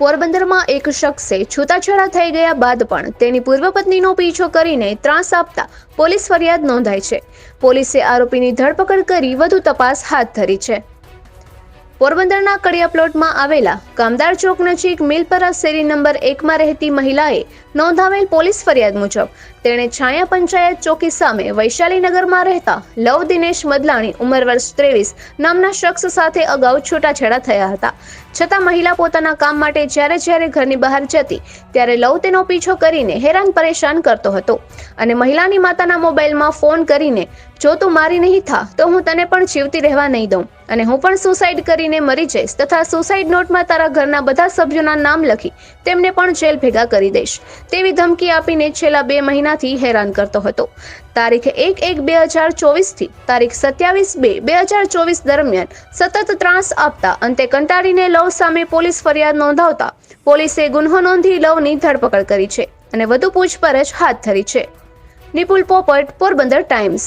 પોરબંદરમાં એક શખ્સે છૂટાછેડા થઈ ગયા બાદ પણ તેની પૂર્વ પત્નીનો પીછો કરીને ત્રાસ આપતા પોલીસ ફરિયાદ નોંધાઈ છે. પોલીસે આરોપીની ધરપકડ કરી વધુ તપાસ હાથ ધરી છે. પોરબંદરના કડિયા પ્લોટમાં આવેલા કામદાર ચોક નજીક મિલપરા શેરી નંબર એકમાં રહેતી મહિલાએ નોંધાવેલ પોલીસ ફરિયાદ મુજબ તેણે છાયા પંચાયત ચોકી સામે વૈશાલીનગરમાં રહેતા લવ દિનેશ મદલાણી, ઉંમર વર્ષ ત્રેવીસ, નામના શખ્સ સાથે અગાઉ છૂટાછેડા થયા હતા. છતાં મહિલા પોતાના કામ માટે જ્યારે જ્યારે ઘરની બહાર જતી, ત્યારે લવ તેનો પીછો કરીને હેરાન પરેશાન કરતો હતો અને મહિલાની માતાના મોબાઈલમાં ફોન કરીને જો તું મારી નહીં થા, તો હું તને પણ જીવતી રહેવા નહીં દઉં. અને હું પણ સુસાઇડ કરીને મરી જઈશ તથા સુસાઇડ નોટમાં તારા ઘરના બધા સભ્યોના નામ લખી તેમને પણ જેલ ભેગા કરી દઈશ. તેવી ધમકી આપીને છેલ્લા બે મહિનાથી હેરાન કરતો હતો. તારીખ એક એક બે હજાર ચોવીસથી તારીખ સત્યાવીસ બે બે હજાર ચોવીસ દરમિયાન સતત ત્રાસ આપતા, અંતે કંટાળીને લવ સામે પોલીસ ફરિયાદ નોંધાવતા, પોલીસે ગુન્હો નોંધી લવની ધરપકડ કરી છે અને વધુ પૂછપરછ હાથ ધરી છે. નિપુલ પોપટ, પોરબંદર ટાઈમ્સ.